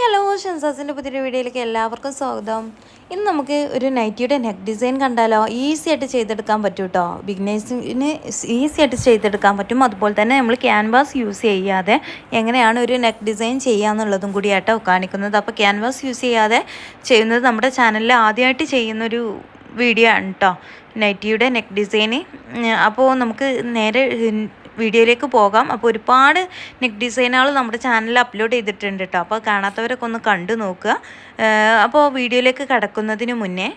Hello ഷൻസാസിന്റെ പുതിയൊരു വീഡിയോയിലേക്ക് എല്ലാവർക്കും സ്വാഗതം. ഇന്ന് നമുക്ക് ഒരു നൈറ്റിയുടെ നെക്ക് ഡിസൈൻ കണ്ടാലോ? ഈസി ആയിട്ട് ചെയ്തെടുക്കാൻ പറ്റും കേട്ടോ ബിഗ്നേഴ്സിന് ഈസി ആയിട്ട് ചെയ്തെടുക്കാൻ പറ്റും. അതുപോലെ തന്നെ നമ്മൾ ക്യാൻവാസ് യൂസ് ചെയ്യാതെ എങ്ങനെയാണ് ഒരു നെക്ക് ഡിസൈൻ ചെയ്യാന്നുള്ളതും കൂടിയാട്ടോ കാണിക്കുന്നത്. അപ്പോൾ ക്യാൻവാസ് യൂസ് ചെയ്യാതെ ചെയ്യുന്നത് നമ്മുടെ ചാനലിൽ ആദ്യമായിട്ട് ചെയ്യുന്നൊരു വീഡിയോ ആണ് കേട്ടോ നൈറ്റിയുടെ നെക്ക് ഡിസൈന്. അപ്പോൾ നമുക്ക് നേരെ വീഡിയോയിലേക്ക് പോകാം. അപ്പോൾ ഒരുപാട് നെക്ക് ഡിസൈനുകൾ നമ്മുടെ ചാനലിൽ അപ്ലോഡ് ചെയ്തിട്ടുണ്ട് കേട്ടോ അപ്പോൾ കാണാത്തവരൊക്കെ ഒന്ന് കണ്ടു നോക്കുക. അപ്പോൾ വീഡിയോയിലേക്ക് കടക്കുന്നതിന് മുന്നേ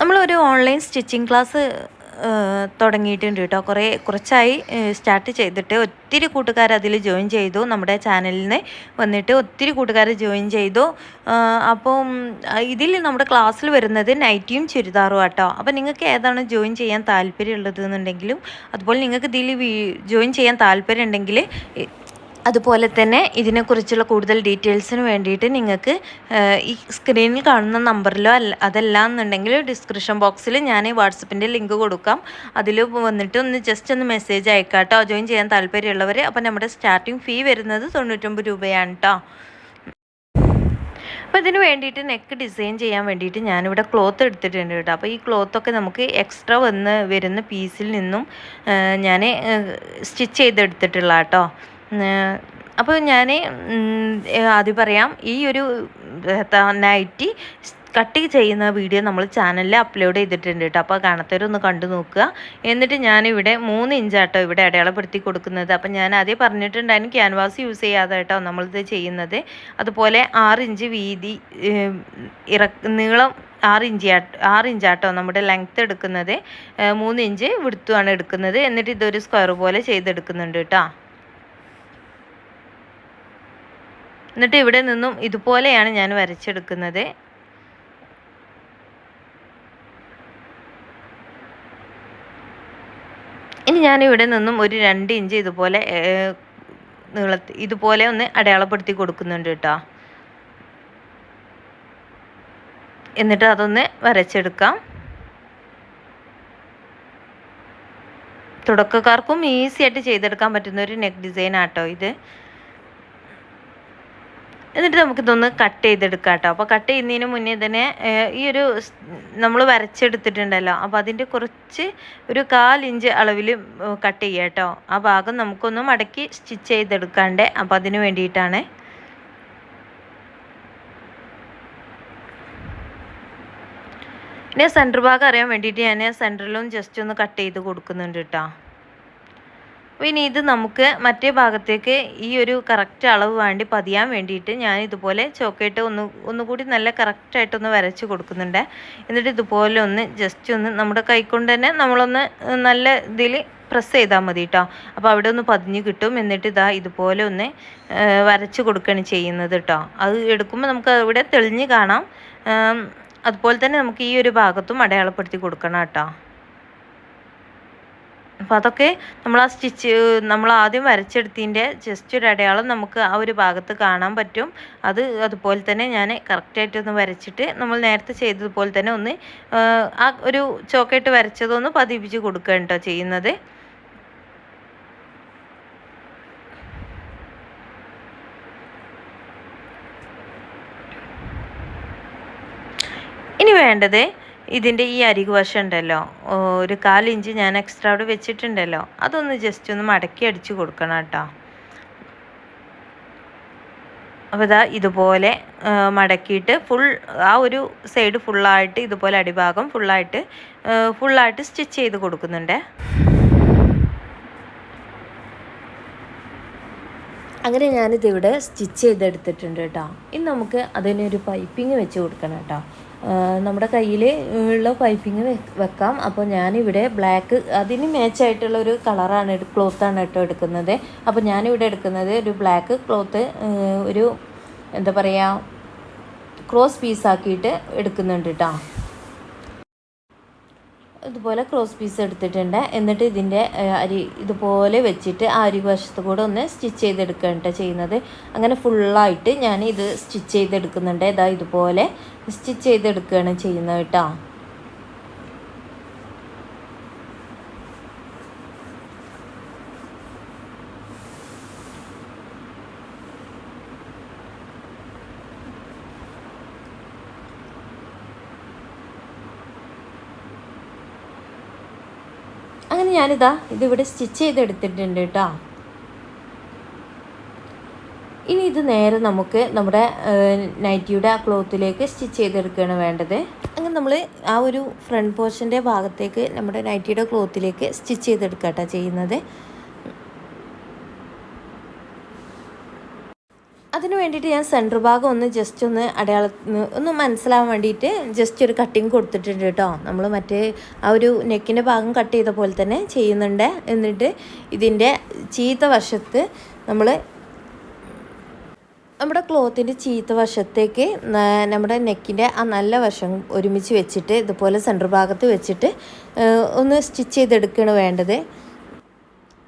നമ്മളൊരു ഓൺലൈൻ സ്റ്റിച്ചിങ് ക്ലാസ് തുടങ്ങിയിട്ടുണ്ട് കേട്ടോ. കുറേ കുറച്ചായി സ്റ്റാർട്ട് ചെയ്തിട്ട് ഒത്തിരി കൂട്ടുകാർ അതിൽ ജോയിൻ ചെയ്തു. നമ്മുടെ ചാനലിൽ നിന്ന് വന്നിട്ട് ഒത്തിരി കൂട്ടുകാർ ജോയിൻ ചെയ്തു. അപ്പോൾ അപ്പം ഇതിൽ നമ്മുടെ ക്ലാസ്സിൽ വരുന്നത് നൈറ്റിയും ചുരിദാറും ആട്ടോ. അപ്പോൾ നിങ്ങൾക്ക് ഏതാണ് ജോയിൻ ചെയ്യാൻ താല്പര്യം എന്നുണ്ടെങ്കിലും അതുപോലെ നിങ്ങൾക്ക് ഇതിൽ ജോയിൻ ചെയ്യാൻ താല്പര്യം ഉണ്ടെങ്കിൽ അതുപോലെ തന്നെ ഇതിനെക്കുറിച്ചുള്ള കൂടുതൽ ഡീറ്റെയിൽസിന് വേണ്ടിയിട്ട് നിങ്ങൾക്ക് ഈ സ്ക്രീനിൽ കാണുന്ന നമ്പറിലോ അല്ല അതല്ല എന്നുണ്ടെങ്കിൽ ഡിസ്ക്രിപ്ഷൻ ബോക്സിൽ ഞാൻ വാട്സപ്പിന്റെ ലിങ്ക് കൊടുക്കാം. അതിൽ വന്നിട്ട് ഒന്ന് ജസ്റ്റ് ഒന്ന് മെസ്സേജ് അയക്കാട്ടോ. ജോയിൻ ചെയ്യാൻ താല്പര്യമുള്ളവർ. അപ്പോൾ നമ്മുടെ സ്റ്റാർട്ടിംഗ് ഫീ വരുന്നത് തൊണ്ണൂറ്റൊമ്പത് രൂപയാണ് കേട്ടോ അപ്പോൾ ഇതിന് വേണ്ടിയിട്ട് നെക്ക് ഡിസൈൻ ചെയ്യാൻ വേണ്ടിയിട്ട് ഞാനിവിടെ ക്ലോത്ത് എടുത്തിട്ടുണ്ട് കേട്ടോ. അപ്പോൾ ഈ ക്ലോത്തൊക്കെ നമുക്ക് എക്സ്ട്രാ വന്ന് വരുന്ന പീസിൽ നിന്നും ഞാൻ സ്റ്റിച്ച് ചെയ്തെടുത്തിട്ടുള്ള കേട്ടോ അപ്പോൾ ഞാൻ ആദ്യം പറയാം. ഈ ഒരു നൈറ്റി കട്ട് ചെയ്യുന്ന വീഡിയോ നമ്മൾ ചാനലിൽ അപ്ലോഡ് ചെയ്തിട്ടുണ്ട് കേട്ടോ അപ്പോൾ കാണാത്തവരൊന്ന് കണ്ടു നോക്കുക. എന്നിട്ട് ഞാനിവിടെ മൂന്ന് ഇഞ്ചാട്ടോ ഇവിടെ അടയാളപ്പെടുത്തി കൊടുക്കുന്നത്. അപ്പം ഞാൻ ആദ്യം പറഞ്ഞിട്ടുണ്ടായിരുന്നു ക്യാൻവാസ് യൂസ് ചെയ്യാതെ കേട്ടോ നമ്മളിത് ചെയ്യുന്നത്. അതുപോലെ ആറ് ഇഞ്ച് വീതി ഇറ നീളം ആറ് ഇഞ്ച് ആറ് ഇഞ്ചാട്ടോ നമ്മുടെ ലെങ്ത്ത് എടുക്കുന്നത്. മൂന്ന് ഇഞ്ച് വിടുത്തുമാണ് എടുക്കുന്നത്. എന്നിട്ട് ഇതൊരു സ്ക്വയർ പോലെ ചെയ്തെടുക്കുന്നുണ്ട് കേട്ടോ എന്നിട്ട് ഇവിടെ നിന്നും ഇതുപോലെയാണ് ഞാൻ വരച്ചെടുക്കുന്നത്. ഇനി ഞാൻ ഇവിടെ നിന്നും ഒരു രണ്ട് ഇഞ്ച് ഇതുപോലെ നീള ഇതുപോലെ ഒന്ന് അടയാളപ്പെടുത്തി കൊടുക്കുന്നുണ്ട് കേട്ടോ. എന്നിട്ട് അതൊന്ന് വരച്ചെടുക്കാം. തുടക്കക്കാർക്കും ഈസി ആയിട്ട് ചെയ്തെടുക്കാൻ പറ്റുന്ന ഒരു നെക്ക് ഡിസൈൻ ആട്ടോ ഇത്. എന്നിട്ട് നമുക്കിതൊന്ന് കട്ട് ചെയ്തെടുക്കാം കേട്ടോ. അപ്പോൾ കട്ട് ചെയ്യുന്നതിന് മുന്നേ തന്നെ ഈ ഒരു നമ്മൾ വരച്ചെടുത്തിട്ടുണ്ടല്ലോ. അപ്പോൾ അതിന്റെ കുറച്ച് ഒരു കാലിഞ്ച് അളവിൽ കട്ട് ചെയ്യുക കേട്ടോ. ആ ഭാഗം നമുക്കൊന്ന് മടക്കി സ്റ്റിച്ച് ചെയ്തെടുക്കാണ്ട് അപ്പോൾ അതിന് വേണ്ടിയിട്ടാണ്. പിന്നെ സെന്റർ ഭാഗം അറിയാൻ വേണ്ടിയിട്ട് ഞാൻ സെന്ററിലും ജസ്റ്റ് ഒന്ന് കട്ട് ചെയ്ത് കൊടുക്കുന്നുണ്ട് കേട്ടോ. ഇനി ഇത് നമുക്ക് മറ്റേ ഭാഗത്തേക്ക് ഈ ഒരു കറക്റ്റ് അളവ് വേണ്ടി പതിയാൻ വേണ്ടിയിട്ട് ഞാൻ ഇതുപോലെ ചോക്കേട്ട് ഒന്ന് ഒന്നുകൂടി നല്ല കറക്റ്റായിട്ടൊന്ന് വരച്ച് കൊടുക്കുന്നുണ്ട്. എന്നിട്ട് ഇതുപോലെ ഒന്ന് ജസ്റ്റ് ഒന്ന് നമ്മുടെ കൈക്കൊണ്ട് തന്നെ നമ്മളൊന്ന് നല്ല ഇതിൽ പ്രസ് ചെയ്താൽ മതി കേട്ടോ അപ്പോൾ അവിടെ ഒന്ന് പതിഞ്ഞ് കിട്ടും. എന്നിട്ട് ഇതാ ഇതുപോലെ ഒന്ന് വരച്ച് കൊടുക്കുകയാണ് ചെയ്യുന്നത് കേട്ടോ അത് എടുക്കുമ്പോൾ നമുക്ക് അവിടെ തെളിഞ്ഞ് കാണാം. അതുപോലെ തന്നെ നമുക്ക് ഈ ഒരു ഭാഗത്തും അടയാളപ്പെടുത്തി കൊടുക്കണം കേട്ടോ അപ്പോൾ അതൊക്കെ നമ്മൾ ആ സ്റ്റിച്ച് നമ്മൾ ആദ്യം വരച്ചെടുത്തതിന്റെ ജസ്റ്റ് ഒരു അടയാളം നമുക്ക് ആ ഒരു ഭാഗത്ത് കാണാൻ പറ്റും. അത് അതുപോലെ തന്നെ ഞാൻ കറക്റ്റായിട്ടൊന്ന് വരച്ചിട്ട് നമ്മൾ നേരത്തെ ചെയ്തതുപോലെ തന്നെ ഒന്ന് ആ, ഒരു ചോക്കായിട്ട് വരച്ചതൊന്ന് പതിപ്പിച്ച് കൊടുക്കുക കേട്ടോ ചെയ്യുന്നത്. ഇനി വേണ്ടത് ഇതിന്റെ ഈ അരികു വശം ഉണ്ടല്ലോ ഒരു ഇഞ്ച് ഞാൻ എക്സ്ട്രാ അവിടെ വെച്ചിട്ടുണ്ടല്ലോ. അതൊന്ന് ജസ്റ്റ് ഒന്ന് മടക്കി അടിച്ച് കൊടുക്കണം കേട്ടോ. അപ്പോൾ ഇതാ ഇതുപോലെ മടക്കിയിട്ട് ഫുൾ ആ ഒരു സൈഡ് ഫുള്ളായിട്ട് ഇതുപോലെ അടിഭാഗം ഫുള്ളായിട്ട് ഫുള്ളായിട്ട് സ്റ്റിച്ച് ചെയ്ത് കൊടുക്കുന്നുണ്ട്. അങ്ങനെ ഞാനിതിവിടെ സ്റ്റിച്ച് ചെയ്തെടുത്തിട്ടുണ്ട് കേട്ടോ. ഇനി നമുക്ക് അതിനൊരു പൈപ്പിംഗ് വെച്ച് കൊടുക്കണം കേട്ടോ. നമ്മുടെ കയ്യിൽ ഉള്ള പൈപ്പിംഗ് വെക്കാം. അപ്പോൾ ഞാനിവിടെ ബ്ലാക്ക് അതിന് മാച്ചായിട്ടുള്ള ഒരു കളറാണ് ക്ലോത്താണ് കേട്ടോ എടുക്കുന്നത്. അപ്പോൾ ഞാനിവിടെ എടുക്കുന്നത് ഒരു ബ്ലാക്ക് ക്ലോത്ത് ഒരു എന്താ പറയുക ക്രോസ് പീസാക്കിയിട്ട് എടുക്കുന്നുണ്ട് കേട്ടോ ഇതുപോലെ ക്രോസ് പീസ് എടുത്തിട്ടുണ്ട്. എന്നിട്ട് ഇതിന്റെ അരി ഇതുപോലെ വെച്ചിട്ട് ആ അരി വശത്ത് കൂടെ ഒന്ന് സ്റ്റിച്ച് ചെയ്തെടുക്കുകയാണ് ചെയ്യുന്നത്. അങ്ങനെ ഫുള്ളായിട്ട് ഞാൻ ഇത് സ്റ്റിച്ച് ചെയ്തെടുക്കുന്നുണ്ട്. ഇതാ ഇതുപോലെ സ്റ്റിച്ച് ചെയ്തെടുക്കുകയാണ് ചെയ്യുന്നത് കേട്ടോ അങ്ങനെ ഞാനിതാ ഇതിവിടെ സ്റ്റിച്ച് ചെയ്തെടുത്തിട്ടുണ്ട് കേട്ടോ. ഇനി ഇത് നേരെ നമുക്ക് നമ്മുടെ നൈറ്റിയുടെ ആ ക്ലോത്തിലേക്ക് സ്റ്റിച്ച് ചെയ്തെടുക്കുകയാണ് വേണ്ടത്. അങ്ങനെ നമ്മൾ ആ ഒരു ഫ്രണ്ട് പോർഷന്റെ ഭാഗത്തേക്ക് നമ്മുടെ നൈറ്റിയുടെ ക്ലോത്തിലേക്ക് സ്റ്റിച്ച് ചെയ്തെടുക്കുക കേട്ടോ ചെയ്യുന്നത് അതിന് വേണ്ടിയിട്ട് ഞാൻ സെന്റർ ഭാഗം ഒന്ന് ജസ്റ്റ് ഒന്ന് അടയാള ഒന്ന് മനസ്സിലാവാൻ വേണ്ടിയിട്ട് ജസ്റ്റ് ഒരു കട്ടിങ് കൊടുത്തിട്ടുണ്ട് കേട്ടോ നമ്മൾ മറ്റേ ആ ഒരു നെക്കിന്റെ ഭാഗം കട്ട് ചെയ്ത പോലെ തന്നെ ചെയ്യുന്നുണ്ട്. എന്നിട്ട് ഇതിന്റെ ചീത്ത വശത്ത് നമ്മൾ നമ്മുടെ ക്ലോത്തിന്റെ ചീത്ത വശത്തേക്ക് നമ്മുടെ നെക്കിന്റെ ആ നല്ല വശം ഒരുമിച്ച് വെച്ചിട്ട് ഇതുപോലെ സെന്റർ ഭാഗത്ത് വെച്ചിട്ട് ഒന്ന് സ്റ്റിച്ച് ചെയ്തെടുക്കുകയാണ് വേണ്ടത്.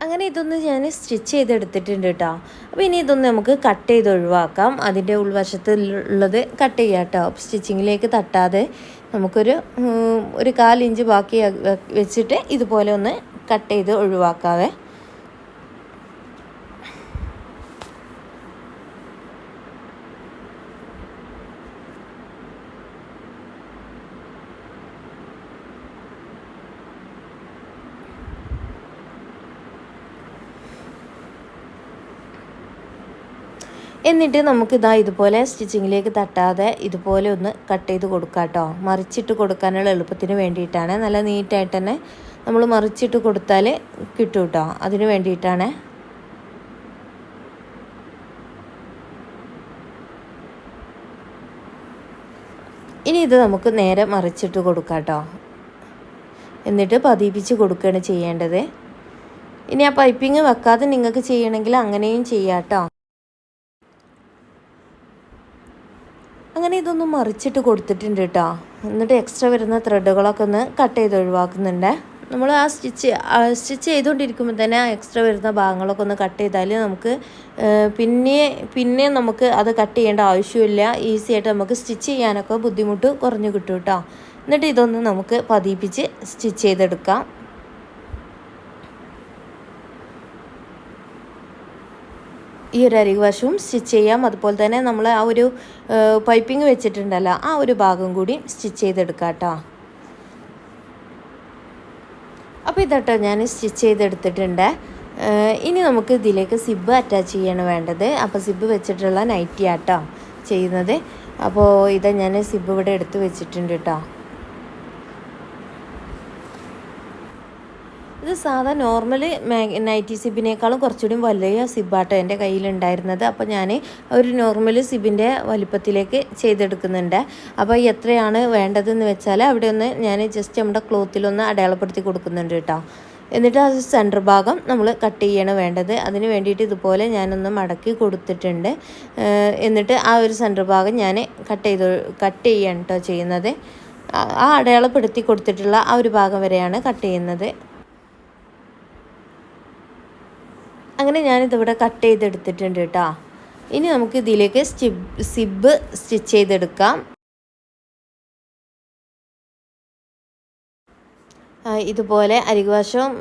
അങ്ങനെ ഇതൊന്ന് ഞാൻ സ്റ്റിച്ച് ചെയ്തെടുത്തിട്ടുണ്ട് കേട്ടോ അപ്പോൾ ഇനി ഇതൊന്ന് നമുക്ക് കട്ട് ചെയ്ത് ഒഴിവാക്കാം. അതിന്റെ ഉൾവശത്ത് ഉള്ളത് കട്ട് ചെയ്യാം കേട്ടോ സ്റ്റിച്ചിങ്ങിലേക്ക് തട്ടാതെ നമുക്കൊരു ഒരു കാലിഞ്ച് ബാക്കി വെച്ചിട്ട് ഇതുപോലെ ഒന്ന് കട്ട് ചെയ്ത് ഒഴിവാക്കാവേ. എന്നിട്ട് നമുക്ക് ഇതാ ഇതുപോലെ സ്റ്റിച്ചിങ്ങിലേക്ക് തട്ടാതെ ഇതുപോലെ ഒന്ന് കട്ട് ചെയ്ത് കൊടുക്കാം കേട്ടോ മറിച്ചിട്ട് കൊടുക്കാനുള്ള എളുപ്പത്തിന് വേണ്ടിയിട്ടാണ്. നല്ല നീറ്റായിട്ട് തന്നെ നമ്മൾ മറിച്ചിട്ട് കൊടുത്താൽ കിട്ടും കേട്ടോ അതിന് വേണ്ടിയിട്ടാണ്. ഇനി ഇത് നമുക്ക് നേരെ മറിച്ചിട്ട് കൊടുക്കാം കേട്ടോ എന്നിട്ട് പതിപ്പിച്ച് കൊടുക്കുകയാണ് ചെയ്യേണ്ടത്. ഇനി ആ പൈപ്പിങ് വെക്കാതെ നിങ്ങൾക്ക് ചെയ്യണമെങ്കിൽ അങ്ങനെയും ചെയ്യാം കേട്ടോ അങ്ങനെ ഇതൊന്ന് മറിച്ചിട്ട് കൊടുത്തിട്ടുണ്ട് കേട്ടോ എന്നിട്ട് എക്സ്ട്രാ വരുന്ന ത്രെഡുകളൊക്കെ ഒന്ന് കട്ട് ചെയ്ത് ഒഴിവാക്കുന്നുണ്ട്. നമ്മൾ ആ സ്റ്റിച്ച് സ്റ്റിച്ച് ചെയ്തുകൊണ്ടിരിക്കുമ്പോൾ തന്നെ ആ എക്സ്ട്രാ വരുന്ന ഭാഗങ്ങളൊക്കെ ഒന്ന് കട്ട് ചെയ്താൽ നമുക്ക് പിന്നെ പിന്നെ നമുക്ക് അത് കട്ട് ചെയ്യേണ്ട ആവശ്യമില്ല. ഈസി ആയിട്ട് നമുക്ക് സ്റ്റിച്ച് ചെയ്യാനൊക്കെ ബുദ്ധിമുട്ട് കുറഞ്ഞു കിട്ടും കേട്ടോ എന്നിട്ട് ഇതൊന്ന് നമുക്ക് പതിപ്പിച്ച് സ്റ്റിച്ച് ചെയ്തെടുക്കാം. ഈ ഒരു അരികുവശവും സ്റ്റിച്ച് ചെയ്യാം. അതുപോലെ തന്നെ നമ്മൾ ആ ഒരു പൈപ്പിംഗ് വെച്ചിട്ടുണ്ടല്ലോ ആ ഒരു ഭാഗം കൂടി സ്റ്റിച്ച് ചെയ്തെടുക്കാം കേട്ടോ അപ്പോൾ ഇതട്ടോ ഞാൻ സ്റ്റിച്ച് ചെയ്തെടുത്തിട്ടുണ്ട്. ഇനി നമുക്ക് ഇതിലേക്ക് സിബ് അറ്റാച്ച് ചെയ്യാണ് വേണ്ടത്. അപ്പോൾ സിബ് വെച്ചിട്ടുള്ള നൈറ്റിയാട്ടോ ചെയ്യുന്നത്. അപ്പോൾ ഇത് ഞാൻ സിബ് ഇവിടെ എടുത്ത് വെച്ചിട്ടുണ്ട് കേട്ടോ ഇത് സാധാ നോർമൽ നൈറ്റി സിബിനേക്കാളും കുറച്ചുകൂടി വലിയ സിബാട്ടോ എന്റെ കയ്യിലുണ്ടായിരുന്നത്. അപ്പോൾ ഞാൻ ഒരു നോർമൽ സിബിന്റെ വലിപ്പത്തിലേക്ക് ചെയ്തെടുക്കുന്നുണ്ട്. അപ്പോൾ എത്രയാണ് വേണ്ടതെന്ന് വെച്ചാൽ അവിടെ ഒന്ന് ഞാൻ ജസ്റ്റ് നമ്മുടെ ക്ലോത്തിലൊന്ന് അടയാളപ്പെടുത്തി കൊടുക്കുന്നുണ്ട് കേട്ടോ. എന്നിട്ട് ആ സെന്റർ ഭാഗം നമ്മൾ കട്ട് ചെയ്യാണ് വേണ്ടത്. അതിന് വേണ്ടിയിട്ട് ഇതുപോലെ ഞാനൊന്ന് മടക്കി കൊടുത്തിട്ടുണ്ട്. എന്നിട്ട് ആ ഒരു സെന്റർ ഭാഗം ഞാൻ കട്ട് ചെയ്ത് കട്ട് ചെയ്യാണ് കേട്ടോ ചെയ്യുന്നത്. ആ- ആ അടയാളപ്പെടുത്തി കൊടുത്തിട്ടുള്ള ആ ഒരു ഭാഗം വരെയാണ് കട്ട് ചെയ്യുന്നത്. അങ്ങനെ ഞാനിതിവിടെ കട്ട് ചെയ്തെടുത്തിട്ടുണ്ട് കേട്ടോ ഇനി നമുക്ക് ഇതിലേക്ക് സ്റ്റിബ് സിബ് സ്റ്റിച്ച് ചെയ്തെടുക്കാം. ഇതുപോലെ അരികുവശം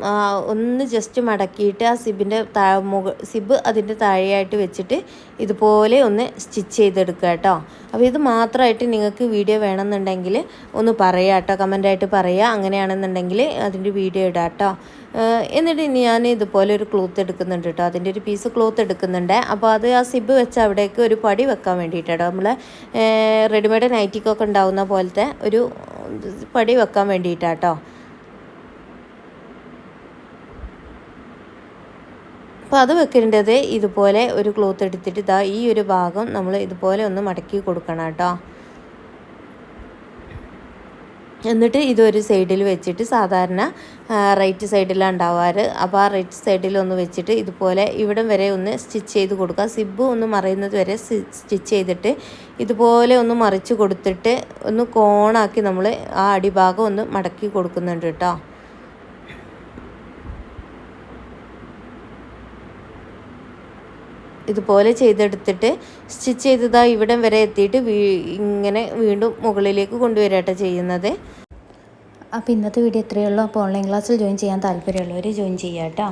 ഒന്ന് ജസ്റ്റ് മടക്കിയിട്ട് ആ സിബിന്റെ താ മുക സിബ് അതിന്റെ താഴെയായിട്ട് വെച്ചിട്ട് ഇതുപോലെ ഒന്ന് സ്റ്റിച്ച് ചെയ്തെടുക്കുക കേട്ടോ. അപ്പോൾ ഇത് മാത്രമായിട്ട് നിങ്ങൾക്ക് വീഡിയോ വേണമെന്നുണ്ടെങ്കിൽ ഒന്ന് പറയാം കേട്ടോ. കമന്റായിട്ട് പറയുക. അങ്ങനെയാണെന്നുണ്ടെങ്കിൽ അതിന്റെ വീഡിയോ ഇടാം കേട്ടോ. എന്നിട്ട് ഇനി ഞാൻ ഇതുപോലെ ഒരു ക്ലോത്ത് എടുക്കുന്നുണ്ട് കേട്ടോ. അതിന്റെ ഒരു പീസ് ക്ലോത്ത് എടുക്കുന്നുണ്ട്. അപ്പോൾ അത് ആ സിബ് വെച്ച് അവിടേക്ക് ഒരു പടി വെക്കാൻ വേണ്ടിയിട്ടോ നമ്മൾ റെഡിമെയ്ഡ് നൈറ്റിക്കൊക്കെ ഉണ്ടാവുന്ന പോലത്തെ ഒരു പടി വെക്കാൻ വേണ്ടിയിട്ടാട്ടോ അപ്പോൾ അത് വെക്കേണ്ടത് ഇതുപോലെ ഒരു ക്ലോത്ത് എടുത്തിട്ട് ഇതാ ഈ ഒരു ഭാഗം നമ്മൾ ഇതുപോലെ ഒന്ന് മടക്കി കൊടുക്കണം കേട്ടോ. എന്നിട്ട് ഇതൊരു സൈഡിൽ വെച്ചിട്ട് സാധാരണ റൈറ്റ് സൈഡിലാണ് ഉണ്ടാവാറ്. അപ്പോൾ ആ റൈറ്റ് സൈഡിൽ ഒന്ന് വെച്ചിട്ട് ഇതുപോലെ ഇവിടം വരെ ഒന്ന് സ്റ്റിച്ച് ചെയ്ത് കൊടുക്കുക. സിബ് ഒന്ന് മറയുന്നത് വരെ സ്റ്റിച്ച് ചെയ്തിട്ട് ഇതുപോലെ ഒന്ന് മറിച്ച് കൊടുത്തിട്ട് ഒന്ന് കോണാക്കി നമ്മൾ ആ അടിഭാഗം ഒന്ന് മടക്കി കൊടുക്കുന്നുണ്ട് കേട്ടോ. ഇതുപോലെ ചെയ്തെടുത്തിട്ട് സ്റ്റിച്ച് ചെയ്തതാ ഇവിടം വരെ എത്തിയിട്ട് ഇങ്ങനെ വീണ്ടും മുകളിലേക്ക് കൊണ്ടുവരാട്ടോ ചെയ്യുന്നത്. അപ്പോൾ ഇന്നത്തെ വീഡിയോ ഇത്രയേ ഉള്ളൂ. അപ്പോൾ ഓൺലൈൻ ക്ലാസ്സിൽ ജോയിൻ ചെയ്യാൻ താല്പര്യമുള്ളവർ ജോയിൻ ചെയ്യാം കേട്ടോ